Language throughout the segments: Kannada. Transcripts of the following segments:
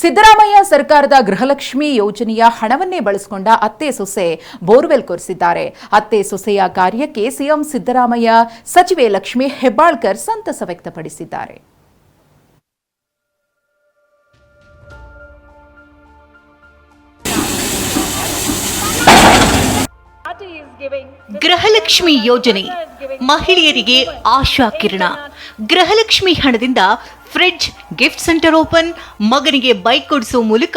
ಸಿದ್ದರಾಮಯ್ಯ ಸರ್ಕಾರದ ಗೃಹಲಕ್ಷ್ಮಿ ಯೋಜನೆಯ ಹಣವನ್ನೇ ಬಳಸಿಕೊಂಡ ಅತ್ತೆ ಸೊಸೆ ಬೋರ್ವೆಲ್ ಕೊರೆಸಿದ್ದಾರೆ. ಅತ್ತೆ ಸೊಸೆಯ ಕಾರ್ಯಕ್ಕೆ ಸಿಎಂ ಸಿದ್ದರಾಮಯ್ಯ, ಸಚಿವೆ ಲಕ್ಷ್ಮಿ ಹೆಬ್ಬಾಳ್ಕರ್ ಸಂತಸ ವ್ಯಕ್ತಪಡಿಸಿದ್ದಾರೆ. ಗೃಹಲಕ್ಷ್ಮಿ ಯೋಜನೆ ಮಹಿಳೆಯರಿಗೆ ಆಶಾ ಕಿರಣ. ಗೃಹಲಕ್ಷ್ಮಿ ಹಣದಿಂದ ಫ್ರಿಡ್ಜ್, ಗಿಫ್ಟ್ ಸೆಂಟರ್ ಓಪನ್, ಮಗನಿಗೆ ಬೈಕ್ ಕೊಡಿಸುವ ಮೂಲಕ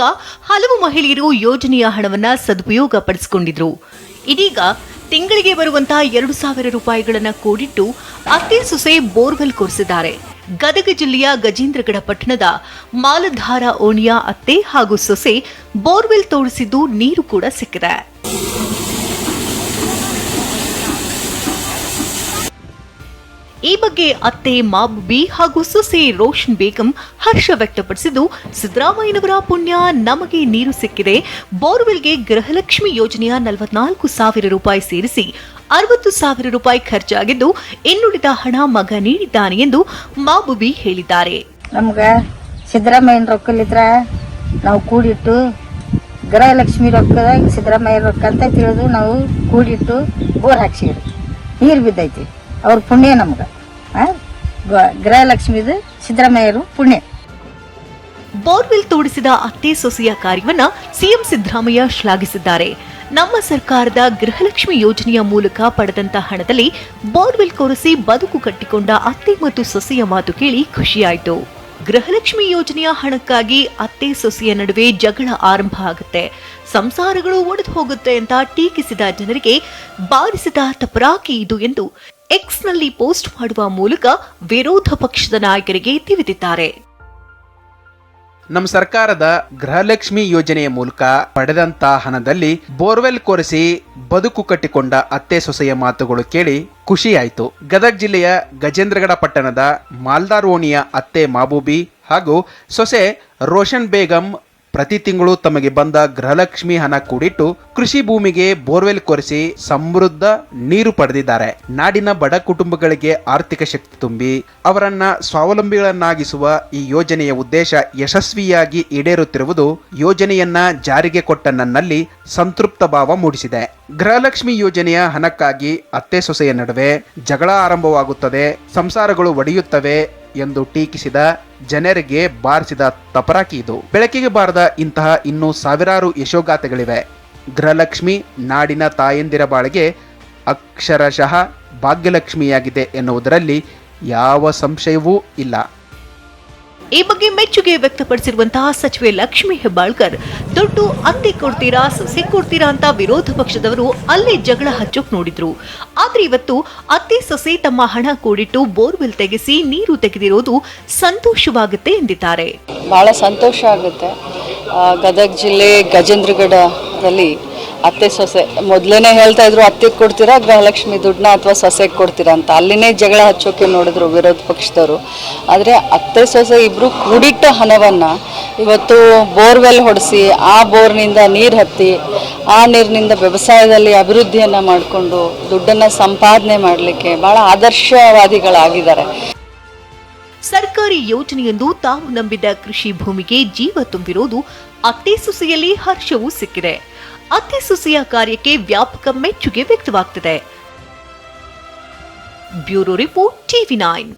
ಹಲವು ಮಹಿಳೆಯರು ಯೋಜನೆಯ ಹಣವನ್ನು ಸದುಪಯೋಗ ಪಡಿಸಿಕೊಂಡಿದ್ರು ಇದೀಗ ತಿಂಗಳಿಗೆ ಬರುವಂತಹ ಎರಡು ಸಾವಿರ ರೂಪಾಯಿಗಳನ್ನು ಕೂಡಿಟ್ಟು ಅತ್ತೆ ಸೊಸೆ ಬೋರ್ವೆಲ್ ಕೊರೆಸಿದ್ದಾರೆ ಗದಗ ಜಿಲ್ಲೆಯ ಗಜೇಂದ್ರಗಡ ಪಟ್ಟಣದ ಮಾಲಧಾರ ಓಣಿಯ ಅತ್ತೆ ಹಾಗೂ ಸೊಸೆ ಬೋರ್ವೆಲ್ ತೋಡಿಸಿದ್ದು ನೀರು ಕೂಡ ಸಿಕ್ಕಿದೆ. ಈ ಬಗ್ಗೆ ಅತ್ತೆ ಮಾಬುಬಿ ಹಾಗೂ ಸೊಸೆ ರೋಷನ್ ಬೇಗಂ ಹರ್ಷ ವ್ಯಕ್ತಪಡಿಸಿದ್ದು, ಸಿದ್ದರಾಮಯ್ಯನವರ ಪುಣ್ಯ ನಮಗೆ ನೀರು ಸಿಕ್ಕಿದೆ. ಬೋರ್ವೆಲ್ಗೆ ಗೃಹಲಕ್ಷ್ಮಿ ಯೋಜನೆಯ ನಲವತ್ನಾಲ್ಕು ಸಾವಿರ ರೂಪಾಯಿ ಸೇರಿಸಿ ಅರವತ್ತು ಸಾವಿರ ರೂಪಾಯಿ ಖರ್ಚಾಗಿದ್ದು, ಇನ್ನುಳಿದ ಹಣ ಮಗ ನೀಡಿದ್ದಾನೆ ಎಂದು ಮಾಬುಬಿ ಹೇಳಿದ್ದಾರೆ. ನಮ್ಗೆ ಸಿದ್ದರಾಮಯ್ಯನ ರೊಕ್ಕಲಿದ್ರ ನಾವು ಕೂಡಿಟ್ಟು, ಗೃಹಲಕ್ಷ್ಮಿ ರೊಕ್ಕದಾಗ ಸಿದ್ದರಾಮಯ್ಯ ರೊಕ್ಕ ಅಂತ ತಿಳಿದು ನಾವು ಕೂಡಿಟ್ಟು ಬೋರ್ ಹಾಕ್ಸಿವ್ರಿ ನೀರು ಬಿದ್ದೈತಿ. ಅವ್ರ ಪುಣ್ಯ ನಮ್ಗ. ಗೃಹಲಕ್ಷ್ಮಿದು ಸಿದ್ದರಾಮಯ್ಯರು ಪುಣ್ಯ. ಬೋರ್ವೆಲ್ ತೋಡಿಸಿದ ಅತ್ತೆ ಸೊಸೆಯ ಕಾರ್ಯವನ್ನ ಸಿಎಂ ಸಿದ್ದರಾಮಯ್ಯ ಶ್ಲಾಘಿಸಿದ್ದಾರೆ. ನಮ್ಮ ಸರ್ಕಾರದ ಗೃಹಲಕ್ಷ್ಮಿ ಯೋಜನೆಯ ಮೂಲಕ ಪಡೆದಂತ ಹಣದಲ್ಲಿ ಬೋರ್ವೆಲ್ ಕೊರೆಸಿ ಬದುಕು ಕಟ್ಟಿಕೊಂಡ ಅತ್ತೆ ಮತ್ತು ಸೊಸೆಯ ಮಾತು ಕೇಳಿ ಖುಷಿಯಾಯಿತು. ಗೃಹಲಕ್ಷ್ಮಿ ಯೋಜನೆಯ ಹಣಕ್ಕಾಗಿ ಅತ್ತೆ ಸೊಸೆಯ ನಡುವೆ ಜಗಳ ಆರಂಭ ಆಗುತ್ತೆ. ಸಂಸಾರಗಳು ಒಡೆದು ಹೋಗುತ್ತೆ ಅಂತ ಟೀಕಿಸಿದ ಜನರಿಗೆ ಬಾರಿಸಿದ ತಪರಾಕಿ ಇದು ಎಂದು ಎಕ್ಸ್ನಲ್ಲಿ ಪೋಸ್ಟ್ ಮಾಡುವ ಮೂಲಕ ವಿರೋಧ ಪಕ್ಷದ ನಾಯಕರಿಗೆ ತಿವಿದಿದ್ದಾರೆ ನಮ್ಮ ಸರ್ಕಾರದ ಗೃಹಲಕ್ಷ್ಮಿ ಯೋಜನೆಯ ಮೂಲಕ ಪಡೆದಂತ ಹಣದಲ್ಲಿ ಬೋರ್ವೆಲ್ ಕೊರೆಸಿ ಬದುಕು ಕಟ್ಟಿಕೊಂಡ ಅತ್ತೆ ಸೊಸೆಯ ಮಾತುಗಳು ಕೇಳಿ ಖುಷಿಯಾಯಿತು. ಗದಗ ಜಿಲ್ಲೆಯ ಗಜೇಂದ್ರಗಡ ಪಟ್ಟಣದ ಮಾಲ್ದಾರ್ ಓಣಿಯ ಅತ್ತೆ ಮಾಬೂಬಿ ಹಾಗೂ ಸೊಸೆ ರೋಷನ್ ಬೇಗಂ ಪ್ರತಿ ತಿಂಗಳು ತಮಗೆ ಬಂದ ಗೃಹಲಕ್ಷ್ಮಿ ಹಣ ಕೂಡಿಟ್ಟು ಕೃಷಿ ಭೂಮಿಗೆ ಬೋರ್ವೆಲ್ ಕೊರೆಸಿ ಸಮೃದ್ಧ ನೀರು ಪಡೆದಿದ್ದಾರೆ. ನಾಡಿನ ಬಡ ಕುಟುಂಬಗಳಿಗೆ ಆರ್ಥಿಕ ಶಕ್ತಿ ತುಂಬಿ ಅವರನ್ನ ಸ್ವಾವಲಂಬಿಗಳನ್ನಾಗಿಸುವ ಈ ಯೋಜನೆಯ ಉದ್ದೇಶ ಯಶಸ್ವಿಯಾಗಿ ಈಡೇರುತ್ತಿರುವುದು ಯೋಜನೆಯನ್ನ ಜಾರಿಗೆ ಕೊಟ್ಟ ನನ್ನಲ್ಲಿ ಸಂತೃಪ್ತ ಭಾವ ಮೂಡಿಸಿದೆ. ಗೃಹಲಕ್ಷ್ಮಿ ಯೋಜನೆಯ ಹಣಕ್ಕಾಗಿ ಅತ್ತೆ ಸೊಸೆಯ ನಡುವೆ ಜಗಳ ಆರಂಭವಾಗುತ್ತದೆ, ಸಂಸಾರಗಳು ಒಡೆಯುತ್ತವೆ ಎಂದು ಟೀಕಿಸಿದ ಜನರಿಗೆ ಬಾರಿಸಿದ ತಪರಾಕಿ ಇದು. ಬೆಳಕಿಗೆ ಬಾರದ ಇಂತಹ ಇನ್ನೂ ಸಾವಿರಾರು ಯಶೋಗಾಥೆಗಳಿವೆ. ಗೃಹಲಕ್ಷ್ಮಿ ನಾಡಿನ ತಾಯಂದಿರ ಬಾಳಿಗೆ ಅಕ್ಷರಶಃ ಭಾಗ್ಯಲಕ್ಷ್ಮಿಯಾಗಿದೆ ಎನ್ನುವುದರಲ್ಲಿ ಯಾವ ಸಂಶಯವೂ ಇಲ್ಲ. ಈ ಬಗ್ಗೆ ಮೆಚ್ಚುಗೆ ವ್ಯಕ್ತಪಡಿಸಿರುವಂತಹ ಸಚಿವೆ ಲಕ್ಷ್ಮಿ ಹೆಬ್ಬಾಳ್ಕರ್, ದುಡ್ಡು ಅತ್ತಿ ಕೊಡ್ತೀರಾ, ಸೊಸೆ ಕೊಡ್ತೀರಾ ಅಂತ ವಿರೋಧ ಪಕ್ಷದವರು ಅಲ್ಲೇ ಜಗಳ ಹಚ್ಚೋಕ್ ನೋಡಿದ್ರು. ಆದ್ರೆ ಇವತ್ತು ಅತ್ತೆ ಸೊಸೆ ತಮ್ಮ ಹಣ ಕೂಡಿಟ್ಟು ಬೋರ್ವೆಲ್ ತೆಗೆಸಿ ನೀರು ತೆಗೆದಿರೋದು ಸಂತೋಷವಾಗುತ್ತೆ ಎಂದಿದ್ದಾರೆ. ಬಹಳ ಸಂತೋಷ ಆಗುತ್ತೆ. ಗದಗ ಜಿಲ್ಲೆ ಗಜೇಂದ್ರಗಡದಲ್ಲಿ ಅತ್ತೆ ಸೊಸೆ, ಮೊದ್ಲೇನೆ ಹೇಳ್ತಾ ಇದ್ರು, ಅತ್ತೆಗೆ ಕೊಡ್ತೀರಾ ಗೃಹಲಕ್ಷ್ಮಿ ದುಡ್ಡನ್ನ ಅಥವಾ ಸೊಸೆಗೆ ಕೊಡ್ತೀರಾ? ಅಂತ. ಅಲ್ಲಿನೇ ಜಗಳ ಹಚ್ಚೋಕೆ ನೋಡಿದ್ರು ವಿರೋಧ ಪಕ್ಷದವರು. ಆದರೆ ಅತ್ತೆ ಸೊಸೆ ಇಬ್ಬರು ಕೂಡಿಟ್ಟ ಹಣವನ್ನು ಇವತ್ತು ಬೋರ್ವೆಲ್ ಹೊಡೆಸಿ, ಆ ಬೋರ್ನಿಂದ ನೀರು ಹತ್ತಿ, ಆ ನೀರಿನಿಂದ ವ್ಯವಸಾಯದಲ್ಲಿ ಅಭಿವೃದ್ಧಿಯನ್ನು ಮಾಡಿಕೊಂಡು ದುಡ್ಡನ್ನು ಸಂಪಾದನೆ ಮಾಡಲಿಕ್ಕೆ ಭಾಳ ಆದರ್ಶವಾದಿಗಳಾಗಿದ್ದಾರೆ. ಸರ್ಕಾರಿ ಯೋಜನೆಯೊಂದು ತಾವು ನಂಬಿದ್ದ ಕೃಷಿ ಭೂಮಿಗೆ ಜೀವ ತುಂಬಿರೋದು ಅತ್ತೆ ಸೊಸೆಯಲ್ಲಿ ಹರ್ಷವೂ ಸಿಕ್ಕಿದೆ. ಅತ್ತೆ ಸೊಸೆಯ ಕಾರ್ಯಕ್ಕೆ ವ್ಯಾಪಕ ಮೆಚ್ಚುಗೆ ವ್ಯಕ್ತವಾಗ್ತಿದೆ. Bureau report TV nine.